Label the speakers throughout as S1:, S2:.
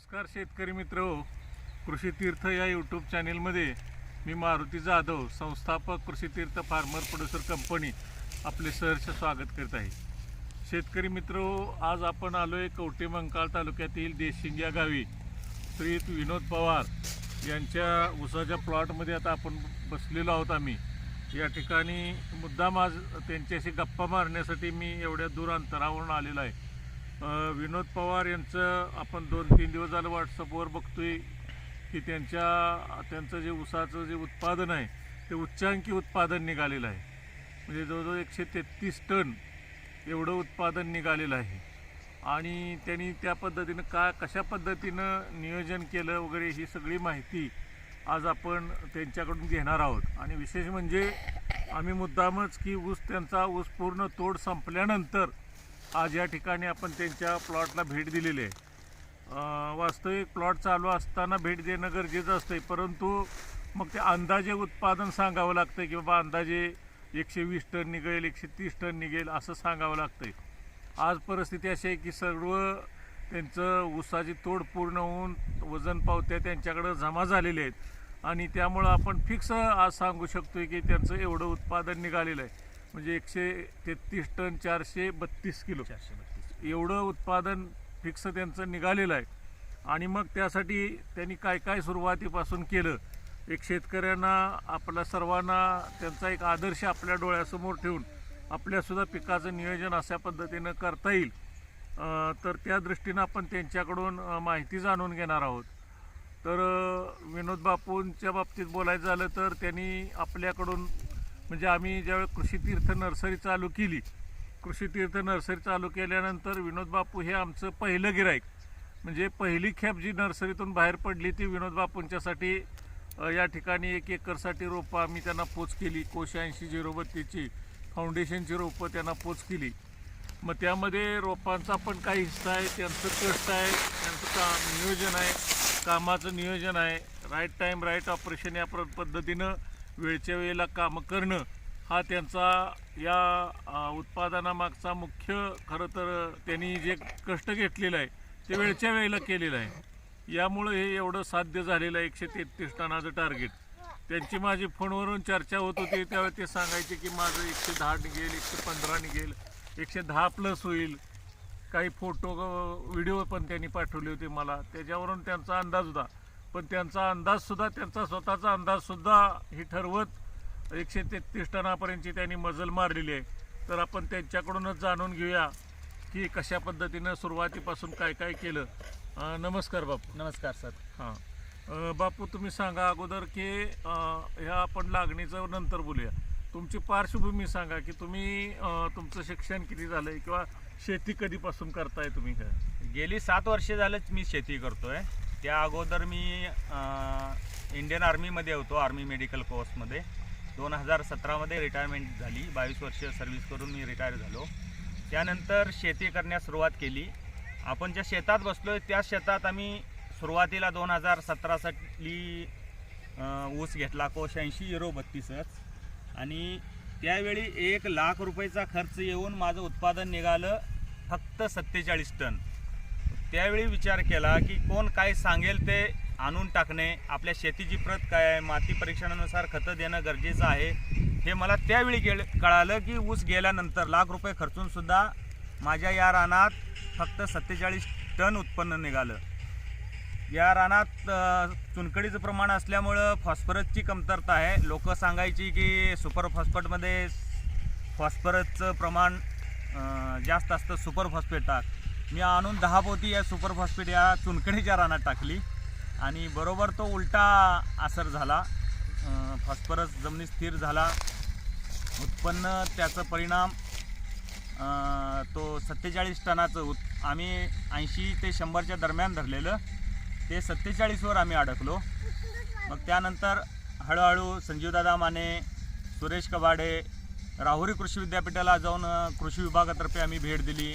S1: नमस्कार शेतकरी मित्र हो. कृषी तीर्थ या यूट्यूब चॅनेलमध्ये मी मारुती जाधव संस्थापक कृषी तीर्थ फार्मर प्रोड्युसर कंपनी आपले सहर्ष स्वागत करत आहे. शेतकरी मित्र हो, आज आपण आलो आहे कवटे मंकाळ तालुक्यातील देशिंग या गावी. श्रीयुत विनोद पवार यांच्या उसाच्या प्लॉटमध्ये आता आपण बसलेलो आहोत आम्ही. या ठिकाणी मुद्दाम आज त्यांच्याशी गप्पा मारण्यासाठी मी एवढ्या दूर अंतरावरून आलेलो आहे. विनोद पवार यांचं आपण दोन तीन दिवस झालं व्हॉट्सअपवर बघतोय की त्यांच्या त्यांचं जे ऊसाचं जे उत्पादन आहे ते उच्चांकी उत्पादन निघालेलं आहे. म्हणजे जवळजवळ एकशे तेहतीस टन एवढं उत्पादन निघालेलं आहे. आणि त्यांनी त्या पद्धतीनं का कशा पद्धतीनं नियोजन केलं वगैरे ही सगळी माहिती आज आपण त्यांच्याकडून घेणार आहोत. आणि विशेष म्हणजे आम्ही मुद्दामच की ऊस त्यांचा ऊस पूर्ण तोड संपल्यानंतर आज या ठिकाणी आपण त्यांच्या प्लॉटला भेट दिलेली आहे. वास्तविक प्लॉट चालू असताना भेट देणं गरजेचं असतं परंतु मग ते अंदाजे उत्पादन सांगावं लागतं की बाबा अंदाजे एकशे वीस टन निघेल एकशे तीस टन निघेल असं सांगावं लागतंय. आज परिस्थिती अशी आहे की सर्व त्यांचं ऊसाची तोड पूर्ण होऊन वजन पावत्या त्यांच्याकडं जमा झालेले आहेत. आणि त्यामुळं आपण फिक्स आज सांगू शकतो की त्यांचं एवढं उत्पादन निघालेलं आहे. म्हणजे एकशे तेहतीस टन चारशे बत्तीस किलो.
S2: चारशे बत्तीस
S1: एवढं उत्पादन फिक्स त्यांचं निघालेलं आहे. आणि मग त्यासाठी त्यांनी काय काय सुरुवातीपासून केलं? एक शेतकऱ्यांना आपल्या सर्वांना त्यांचा एक आदर्श आपल्या डोळ्यासमोर ठेवून आपल्यासुद्धा पिकाचं नियोजन अशा पद्धतीनं करता येईल. तर त्या दृष्टीनं आपण त्यांच्याकडून माहिती जाणून घेणार आहोत. तर विनोद बापूंच्या बाबतीत बोलायचं झालं तर त्यांनी आपल्याकडून म्हणजे आम्ही ज्यावेळी कृषीतीर्थ नर्सरी चालू केली कृषीतीर्थ नर्सरी चालू केल्यानंतर विनोद बापू हे आमचं पहिलं गिराईक म्हणजे पहिली खेप जी नर्सरीतून बाहेर पडली ती विनोद बापूंच्यासाठी या ठिकाणी एक एकरसाठी रोपं आम्ही त्यांना पोच केली. कोशऐंशी झिरो बत्तीची फाउंडेशनची रोपं त्यांना पोच केली. मग त्यामध्ये रोपांचा पण काही हिस्सा आहे त्यांचं कष्ट आहे त्यांचं का नियोजन आहे कामाचं नियोजन आहे. राईट टाईम राईट ऑपरेशन या प्र पद्धतीनं वेळच्या वेळेला कामं करणं हा त्यांचा या उत्पादनामागचा मुख्य खरं तर त्यांनी जे कष्ट घेतलेलं आहे ते वेळच्या वेळेला केलेलं आहे. यामुळं हे एवढं साध्य झालेलं आहे एकशे तेहतीस टनाचं टार्गेट त्यांची माझी फोनवरून चर्चा होत होती त्यावेळी ते सांगायचे की माझं एकशे दहा निघेल एकशे पंधरा निघेल एकशे दहा प्लस होईल. काही फोटो व्हिडिओ पण त्यांनी पाठवले होते मला. त्याच्यावरून त्यांचा अंदाज होता. पण त्यांचा अंदाजसुद्धा त्यांचा स्वतःचा अंदाजसुद्धा हे ठरवत एकशे तेहतीस टनापर्यंतची त्यांनी मजल मारलेली आहे. तर आपण त्यांच्याकडूनच जाणून घेऊया की कशा पद्धतीनं सुरुवातीपासून काय काय केलं. अं, नमस्कार बापू.
S2: नमस्कार सर.
S1: हां. अं, बापू तुम्ही सांगा अगोदर की अं, ह्या आपण लागणीचं नंतर बोलूया. तुमची पार्श्वभूमी सांगा की तुम्ही अं, तुमचं शिक्षण किती झालंय किंवा शेती कधीपासून करताय तुम्ही? काय
S2: गेली सात वर्षे झालंच मी शेती करतोय. त्या अगोदर मी इंडियन आर्मीमध्ये होतो आर्मी मेडिकल कोर्समध्ये दोन हजार सतरामध्ये रिटायरमेंट झाली. बावीस वर्ष सर्व्हिस करून मी रिटायर झालो. त्यानंतर शेती करण्यास सुरुवात केली. आपण ज्या शेतात बसलो आहे त्या शेतात आम्ही सुरुवातीला दोन हजार सतरासाठी ऊस घेतला कोश ऐंशी युरो बत्तीसच. आणि त्यावेळी एक लाख रुपयाचा खर्च येऊन माझं उत्पादन निघालं फक्त सत्तेचाळीस टन. त्यावेळी विचार केला की कोण काय सांगेल ते आणून टाकणे आपल्या शेतीची प्रत काय आहे माती परीक्षणानुसार खतं देणं गरजेचं आहे. हे मला त्यावेळी गेल कळालं की ऊस गेल्यानंतर लाख रुपये खर्चूनसुद्धा माझ्या या रानात फक्त सत्तेचाळीस टन उत्पन्न निघालं. या रानात चुनकडीचं चुनखडीचं प्रमाण असल्यामुळं फॉस्फरसची कमतरता आहे. लोक सांगायची की सुपर फॉस्फेटमध्ये फॉस्फरसचं प्रमाण जास्त असतं सुपर फॉस्फेट टाक मी आणून दहा पोती या सुपर फॉस्फेट या चुनकडीच्या रानात टाकली. आणि बरोबर तो उलटा असर झाला. फॉस्फरस जमिनीत स्थिर झाला. उत्पन्न त्याचं परिणाम तो सत्तेचाळीस टनाचं उत् आम्ही ऐंशी ते शंभरच्या दरम्यान धरलेलं. ते सत्तेचाळीसवर आम्ही अडकलो. मग त्यानंतर हळूहळू संजीवदादा माने सुरेश कबाडे राहुरी कृषी विद्यापीठाला जाऊन कृषी विभागातर्फे आम्ही भेट दिली.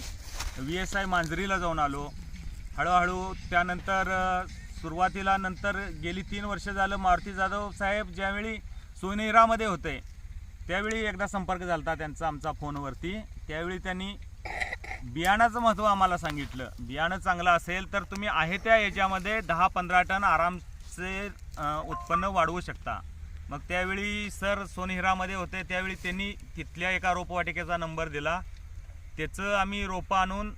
S2: व्ही एस आय मांजरीला जाऊन आलो. हळूहळू त्यानंतर सुरुवातीला नंतर गेली तीन वर्ष झालं मारुती जाधव साहेब ज्यावेळी सोनेरामध्ये होते त्यावेळी एकदा संपर्क झाला होता त्यांचा आमचा फोनवरती. त्यावेळी त्यांनी बियाणाचं महत्त्व आम्हाला सांगितलं. बियाणं चांगलं असेल तर तुम्ही आहे त्या याच्यामध्ये दहा पंधरा टन आरामचे उत्पन्न वाढवू शकता. मग त्यावेळी सर सोनहिरामध्ये होते त्यावेळी त्यांनी तिथल्या एका रोपवाटिकेचा नंबर दिला. त्याचं आम्ही रोपं आणून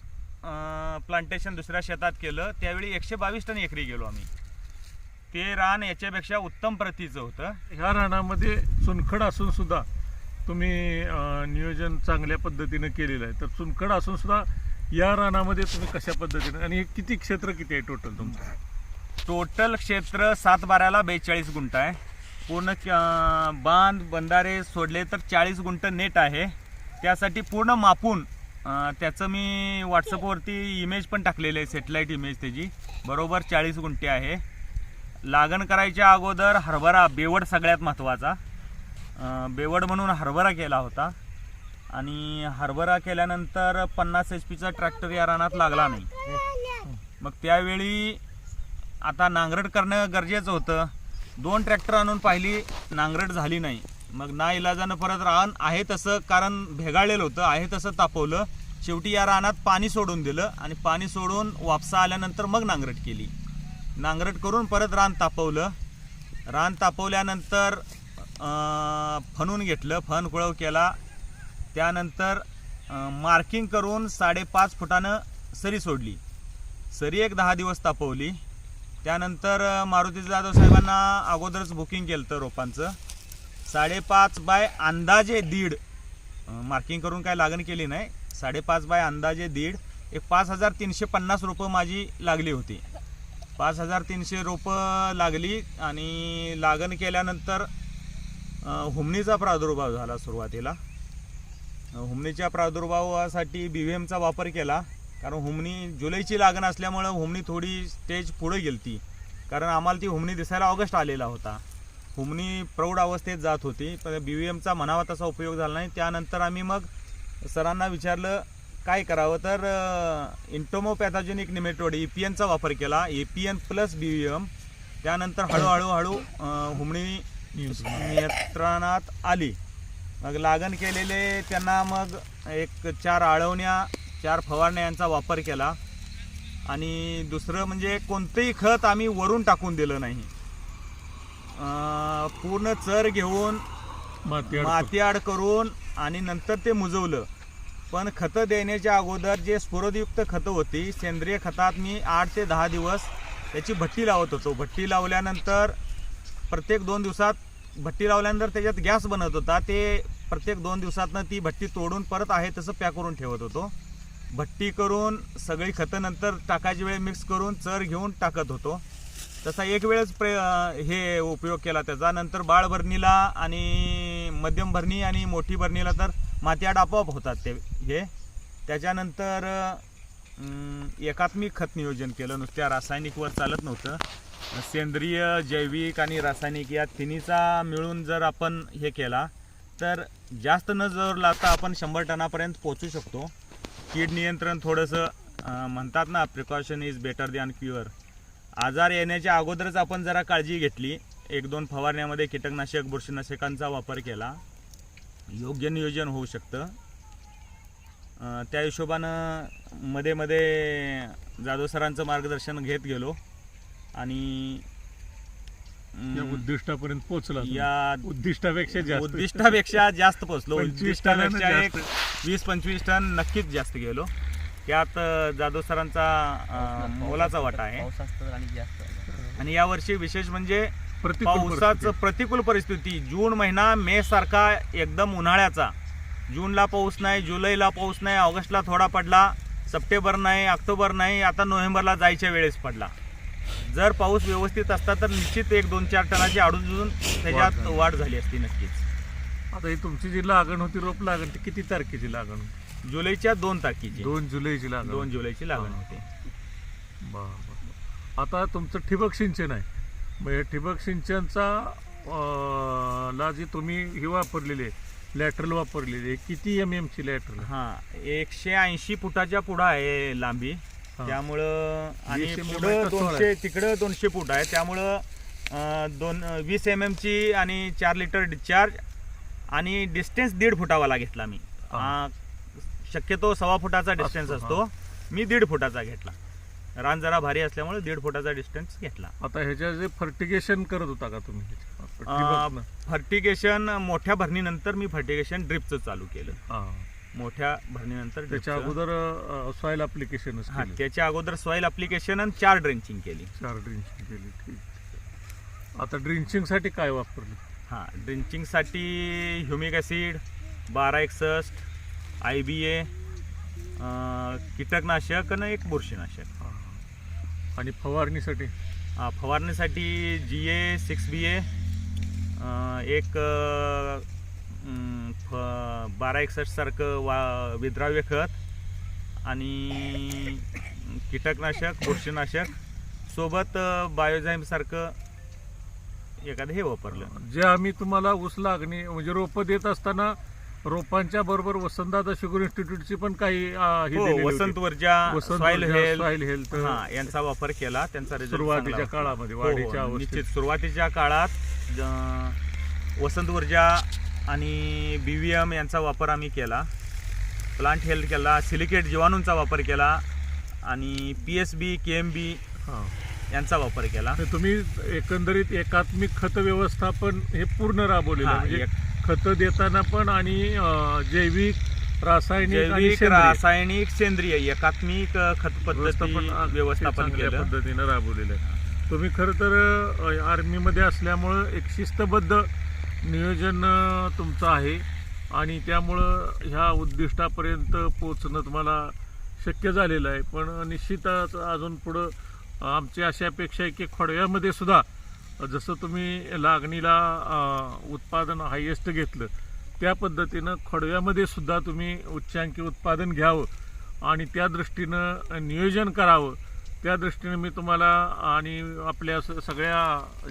S2: प्लांटेशन दुसऱ्या शेतात केलं. त्यावेळी एकशे बावीस टन एकरी गेलो आम्ही. ते रान याच्यापेक्षा उत्तम प्रतीचं होतं.
S1: ह्या रानामध्ये चुनखड असून सुद्धा तुम्ही नियोजन चांगल्या पद्धतीनं केलेलं आहे. तर चुनखड असून सुद्धा या रानामध्ये तुम्ही कशा पद्धतीने आणि हे किती क्षेत्र किती आहे टोटल तुमचं?
S2: टोटल क्षेत्र सात बाराला बेचाळीस गुंठ आहे. पूर्ण बांध बंधारे सोडले तर चाळीस गुंठ नेट आहे. त्यासाठी पूर्ण मापून अं, त्याचं मी व्हॉट्सअपवरती इमेज पण टाकलेली आहे सेटेलाईट इमेज त्याची. बरोबर चाळीस गुंठे आहे. लागण करायच्या अगोदर हरभरा बेवड सगळ्यात महत्त्वाचा अं, बेवड म्हणून हरभरा केला होता. आणि हरभरा केल्यानंतर पन्नास एच पीचा ट्रॅक्टर या रानात लागला नाही. मग त्यावेळी आता नांगरट करणं गरजेचं होतं. दोन ट्रॅक्टर आणून पाहिली नांगरट झाली नाही. मग ना इलाजानं परत रान आहे तसं कारण भेगाळलेलं होतं आहे तसं तापवलं. शेवटी या रानात पाणी सोडून दिलं आणि पाणी सोडून वापसा आल्यानंतर मग नांगरट केली. नांगरट करून परत रान तापवलं. रान तापवल्यानंतर फणून घेतलं फण कुळव केला. त्यानंतर मार्किंग करून साडेपाच फुटानं सरी सोडली. सरी एक दहा दिवस तापवली. त्यानंतर मारुती जाधव साहेबांना अगोदरच बुकिंग केलं होतं रोपांचं. साडेपाच बाय अंदाजे दीड. मार्किंग करून काय लागण केली नाही. साडेपाच बाय अंदाजे दीड. एक पाच हजार तीनशे पन्नास रोपं माझी लागली होती. पाच हजार तीनशे रोपं लागली आणि लागण केल्यानंतर हुमणीचा प्रादुर्भाव झाला सुरुवातीला. हुमणीच्या प्रादुर्भावासाठी बी व्ही एमचा वापर केला. कारण हुमणी जुलैची लागण असल्यामुळं हुमणी थोडी स्टेज पुढे गेलती. कारण आम्हाला ती हुमणी दिसायला ऑगस्ट आलेला होता. हुमणी प्रौढ अवस्थेत जात होती पण बी व्ही एमचा म्हणावा तसा उपयोग झाला नाही. त्यानंतर आम्ही मग सरांना विचारलं काय करावं? तर इंटोमोपॅथॉजेनिक निमेटोड ई पी एनचा वापर केला. A P N plus B V M त्यानंतर हळूहळू हळू हुमणी नियंत्रणात आली. मग लागण केलेले त्यांना मग एक चार आळवण्या चार फवारण्या यांचा वापर केला. आणि दुसरं म्हणजे कोणतंही खत आम्ही वरून टाकून दिलं नाही. अं, पूर्ण चर घेऊन
S1: माती अडकून.
S2: माती आड करून आणि नंतर ते मुजवलं. पण खतं देण्याच्या अगोदर जे स्फुरदयुक्त खतं होती सेंद्रिय खतात मी आठ ते दहा दिवस त्याची भट्टी लावत होतो. भट्टी लावल्यानंतर प्रत्येक दोन दिवसात भट्टी लावल्यानंतर त्याच्यात गॅस बनत होता. ते प्रत्येक दोन दिवसातनं ती भट्टी तोडून परत आहे तसं पॅक करून ठेवत होतो. भट्टी करून सगळी खतं नंतर टाकायची वेळ मिक्स करून चर घेऊन टाकत होतो. तसा एक वेळेस प्रे हे उपयोग केला त्याचा. नंतर बाळ भरणीला आणि मध्यम भरणी आणि मोठी भरणीला तर मातीआड आपोआप होतात ते हे. त्याच्यानंतर एकात्मिक खत नियोजन केलं. नुसत्या रासायनिकवर चालत नव्हतं. सेंद्रिय जैविक आणि रासायनिक या तिन्हीचा मिळून जर आपण हे केला तर जास्त न जर लागता आपण शंभर टनापर्यंत पोचू शकतो. कीड नियंत्रण थोडंसं म्हणतात ना precaution is better than cure आजार येण्याच्या अगोदरच आपण जरा काळजी घेतली. एक दोन फवारण्यामध्ये कीटकनाशक बुरशीनाशकांचा वापर केला. योग्य नियोजन होऊ शकतं. त्या हिशोबानं मध्ये मध्ये जाधव सरांचं मार्गदर्शन घेत गेलो. आणि
S1: उद्दिष्टापर्यंत पोहोचला.
S2: या
S1: उद्दिष्टापेक्षा जास्त.
S2: उद्दिष्टापेक्षा जास्त पोचलो
S1: 25 टनानं
S2: उद्दिष्टापेक्षा एक. वीस पंचवीस टन नक्कीच जास्त गेलो. त्यात अं, जाधव सरांचा मोलाचा वाटा आहे.
S3: आणि जास्त
S2: आणि यावर्षी विशेष म्हणजे
S1: प्रतिकूल
S2: पावसाचं. प्रतिकूल परिस्थिती. जून महिना मे सारखा एकदम उन्हाळ्याचा. जूनला पाऊस नाही जुलैला पाऊस नाही ऑगस्टला थोडा पडला सप्टेंबर नाही ऑक्टोबर नाही आता नोव्हेंबरला जायच्या वेळेस पडला. जर पाऊस व्यवस्थित असता तर निश्चित एक दोन चार टनाची अडून त्याच्यात. वाढ झाली. असती नक्कीच.
S1: आता ही तुमची जी लागण होती रोप लागण ती किती तारखेची लागण? होती
S2: जुलैच्या दोन तारखेची.
S1: दोन जुलैची लागण.
S2: दोन जुलैची लागण. होती.
S1: बर, बर, बर. आता तुमचं ठिबक सिंचन आहे. हे ठिबक सिंचनचा अं, ला जी तुम्ही ही वापरलेली आहे लॅटरल वापरलेली आहे किती एम एम ची लॅटरल?
S2: हा एकशे ऐंशी फुटाच्या पुढं आहे लांबी. त्यामुळं आणि
S1: 20
S2: पुढं
S1: आहे का सोळा
S2: दोनशे तिकडं दोनशे फूट आहे. त्यामुळं अं, दोन वीस एम ची आणि चार लिटर डिस्चार्ज आणि डिस्टन्स दीड फुटावाला घेतला मी.
S1: हा.
S2: अं, शक्यतो सव्वा फुटाचा डिस्टन्स
S1: असतो,
S2: मी दीड फुटाचा घेतला. रान जरा भारी असल्यामुळे दीड फुटाचा डिस्टन्स घेतला.
S1: आता ह्याच्या जे फर्टिगेशन करत होता का तुम्ही?
S2: फर्टिगेशन मोठ्या भरणीनंतर मी फर्टिगेशन ड्रिपचं चालू केलं. मोठ्या भरणीनंतर
S1: त्याच्या. अगोदर सॉइल अप्लिकेशन
S2: त्याच्या अगोदर सॉइल अप्लिकेशन आणि चार ड्रेंचिंग केली.
S1: चार ड्रिंचिंग केली ठीक. आता ड्रिंचिंगसाठी काय वापरलं?
S2: हां ड्रिंचिंगसाठी ह्युमिक ॲसिड बारा एकसष्ट आय बी ए कीटकनाशक आणि एक बुरशीनाशक.
S1: आणि फवारणीसाठी?
S2: अं, फवारणीसाठी जी ए सिक्स बी ए एक अं, अं, फ बारा एकसष्ट सारखं वा विद्राव्य खत आणि कीटकनाशक बुरशीनाशक सोबत बायोझाईम सारखं एखादं हे वापरलं.
S1: जे आम्ही तुम्हाला ऊस लागणी म्हणजे रोपं देत असताना रोपांच्या बरोबर वसंतदादा शुगर इन्स्टिट्यूटची पण काही हे.
S2: वसंत सॉइल
S1: ऊर्जा,
S2: हेल्थ
S1: सॉइल हेल्थ
S2: हा यांचा वापर केला त्यांचा result
S1: सुरुवातीच्या
S2: चांगला होता.
S1: काळामध्ये,
S2: हो,
S1: वाढीच्या
S2: हो,
S1: अवस्थेत.
S2: निश्चित सुरुवातीच्या काळात अं, वसंत ऊर्जा आणि बीव्हीएम यांचा वापर आम्ही केला प्लांट हेल्थ केला सिलिकेट जीवाणूंचा वापर केला आणि P S B K M B. यांचा वापर केला
S1: तुम्ही एकंदरीत एकात्मिक खत व्यवस्थापन हे पूर्ण राबवलेलं.
S2: हा,
S1: म्हणजे
S2: एक-
S1: खत देताना पण आणि जैविक रासायनिक आणि
S2: जैविक
S1: सेंद्रिय.
S2: रासायनिक सेंद्रिय एकात्मिक अं, खत पद्धती
S1: व्यवस्थापन
S2: व्यवस्थापन
S1: चांगल्या
S2: केलं.
S1: पद्धतीनं राबवलेलं आहे. तुम्ही खरं तर आर्मीमध्ये असल्यामुळं एक शिस्तबद्ध नियोजन अं, तुमचं आहे. आणि त्यामुळं ह्या उद्दिष्टापर्यंत पोचणं तुम्हाला शक्य झालेलं आहे. पण निश्चितच अजून पुढं आमची अशी अपेक्षा आहे की खोडव्यामध्ये सुद्धा जसं तुम्ही लागणीला उत्पादन हायेस्ट घेतलं त्या पद्धतीनं खडव्यामध्ये सुद्धा तुम्ही उच्चांकी उत्पादन घ्यावं आणि त्या दृष्टीनं नियोजन करावं. त्या दृष्टीनं मी तुम्हाला आणि आपल्या सगळ्या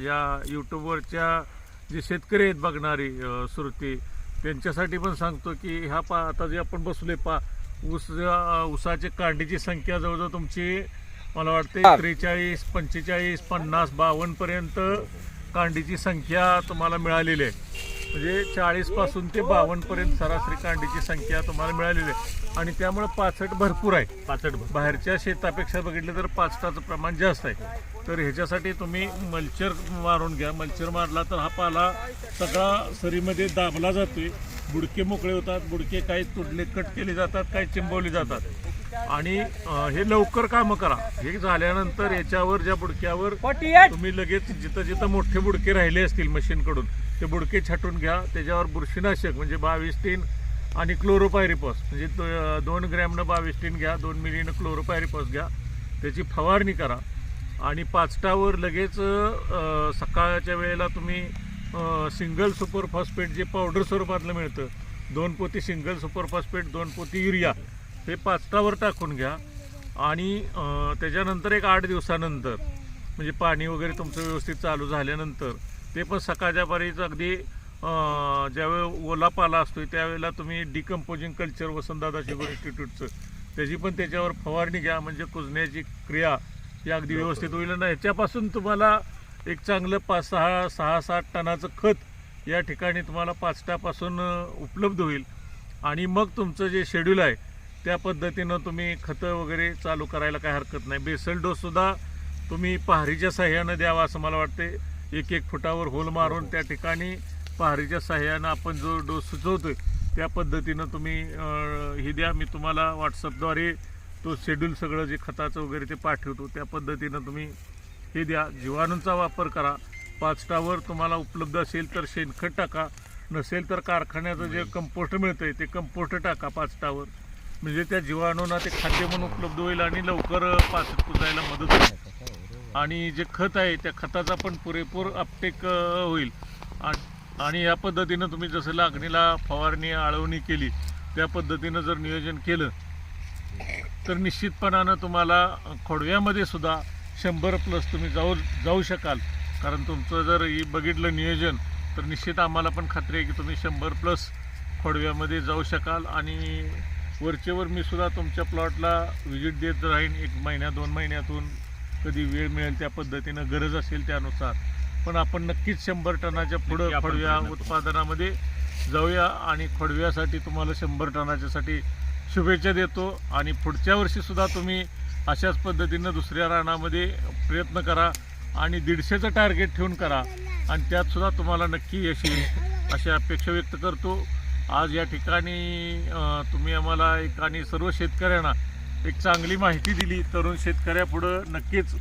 S1: या यूट्यूबवरच्या जे शेतकरी आहेत बघणारे अं, श्रोते त्यांच्यासाठी पण सांगतो की ह्या पा आता जे आपण बसलोय पा ऊस अं, कांडीची संख्या जवळजवळ तुमची मला वाटते त्रेचाळीस पंचेचाळीस पन्नास बावन्न पर्यंत कांडीची संख्या तुम्हाला मिळालेली आहे. म्हणजे चाळीसपासून ते बावन्न पर्यंत सरासरी कांडीची संख्या तुम्हाला मिळालेली आहे. आणि त्यामुळे पाचट भरपूर आहे.
S2: पाचट भर.
S1: बाहेरच्या शेतापेक्षा बघितलं तर पाचटाचं प्रमाण जास्त आहे. तर ह्याच्यासाठी तुम्ही मल्चर मारून घ्या. मल्चर मारला तर हा पाला सगळा सरीमध्ये दाबला जातोय. बुडके मोकळे होतात. बुडके काही तुडले कट केले जातात काही चिंबवले जातात. आणि हे लवकर कामं करा. हे झाल्यानंतर याच्यावर ज्या बुडक्यावर तुम्ही लगेच जिथं जिथं मोठे बुडके राहिले असतील मशीनकडून ते बुडके छाटून घ्या. त्याच्यावर बुरशीनाशक म्हणजे बावीस तीन आणि क्लोरोपायरिपॉस म्हणजे दोन ग्रॅमनं बावीस तीन घ्या दोन मिलीनं क्लोरोपायरिपॉस घ्या. त्याची फवारणी करा. आणि पाचटावर लगेच सकाळच्या वेळेला तुम्ही सिंगल सुपर फॉस्फेट जे पावडर स्वरूपातलं मिळतं दोन पोती सिंगल सुपर फॉस्फेट दोन पोती युरिया हे पाचटावर टाकून घ्या. आणि त्याच्यानंतर एक आठ दिवसानंतर म्हणजे पाणी वगैरे तुमचं व्यवस्थित चालू झाल्यानंतर ते पण सकाळच्या पारीच अगदी अं, ज्यावेळेस ओला पाला असतो त्यावेळेला तुम्ही डिकम्पोजिंग कल्चर वसंतदादा शुगर इन्स्टिट्यूटचं त्याची पण त्याच्यावर फवारणी घ्या. म्हणजे कुजण्याची क्रिया ही अगदी व्यवस्थित होईल. ना ह्याच्यापासून तुम्हाला एक चांगलं पाच सहा सहा सात टनाचं खत या ठिकाणी तुम्हाला पाचटापासून उपलब्ध होईल. आणि मग तुमचं जे शेड्यूल आहे त्या पद्धतीनं तुम्ही खतं वगैरे चालू करायला काय हरकत नाही. बेसल डोस सुद्धा तुम्ही पहारीच्या साह्यानं द्यावा असं मला वाटते एक एक फुटावर होल मारून त्या ठिकाणी पहारीच्या साह्यानं आपण जो डोस सुचवतोय त्या पद्धतीनं तुम्ही हे द्या. मी तुम्हाला व्हॉट्सअपद्वारे तो शेड्यूल सगळं जे खताचं वगैरे ते पाठवतो त्या पद्धतीनं तुम्ही हे द्या. जीवाणूंचा वापर करा. पाचटावर तुम्हाला उपलब्ध असेल तर शेणखत टाका. नसेल तर कारखान्याचं जे कंपोस्ट मिळतंय ते कंपोस्ट टाका पाचटावर म्हणजे त्या जीवाणूंना ते खाद्य म्हणून उपलब्ध होईल आणि लवकर पाचट कुजायला मदत होईल. आणि जे खत आहे त्या खताचा पण पुरेपूर अपटेक होईल. आणि या पद्धतीनं तुम्ही जसं लागणीला फवारणी आळवणी केली त्या पद्धतीनं जर नियोजन केलं तर निश्चितपणानं तुम्हाला खोडव्यामध्ये सुद्धा शंभर प्लस तुम्ही जाऊ जाऊ शकाल. कारण तुमचं जर ही बघितलं नियोजन तर निश्चित आम्हाला पण खात्री आहे की तुम्ही शंभर प्लस खोडव्यामध्ये जाऊ शकाल आणि वरचेवर मी सुद्धा तुमच्या प्लॉटला व्हिजिट देत राहीन. एक महिन्या दोन महिन्यातून कधी वेळ मिळेल त्या पद्धतीनं गरज असेल त्यानुसार. पण आपण नक्कीच शंभर टनाच्या पुढं खोडव्या. उत्पादनामध्ये जाऊया आणि खोडव्यासाठी तुम्हाला शंभर टनाच्यासाठी शुभेच्छा देतो. आणि पुढच्या वर्षीसुद्धा तुम्ही अशाच पद्धतीनं दुसऱ्या रानामध्ये प्रयत्न करा आणि दीडशेचं टार्गेट ठेवून करा. आणि त्यातसुद्धा तुम्हाला नक्की यश येईल अशी अपेक्षा व्यक्त करतो. आज या ठिकाणी तुम्ही आम्हाला एक आणि सर्व शेतकऱ्यांना एक चांगली माहिती दिली. तरुण शेतकऱ्यापुढं नक्कीच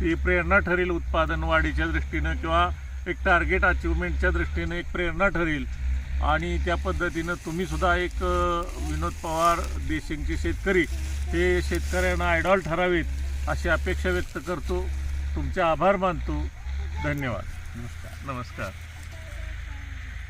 S1: ती प्रेरणा ठरेल उत्पादन वाढीच्या दृष्टीनं किंवा एक टार्गेट अचिव्हमेंटच्या दृष्टीनं एक प्रेरणा ठरेल. आणि त्या पद्धतीनं तुम्ही सुद्धा एक विनोद पवार देशिंगचे शेतकरी हे शेतकऱ्यांना आयडॉल ठरावेत अशी अपेक्षा व्यक्त करतो. तुमचे आभार मानतो. धन्यवाद.
S3: नमस्कार.
S1: नमस्कार.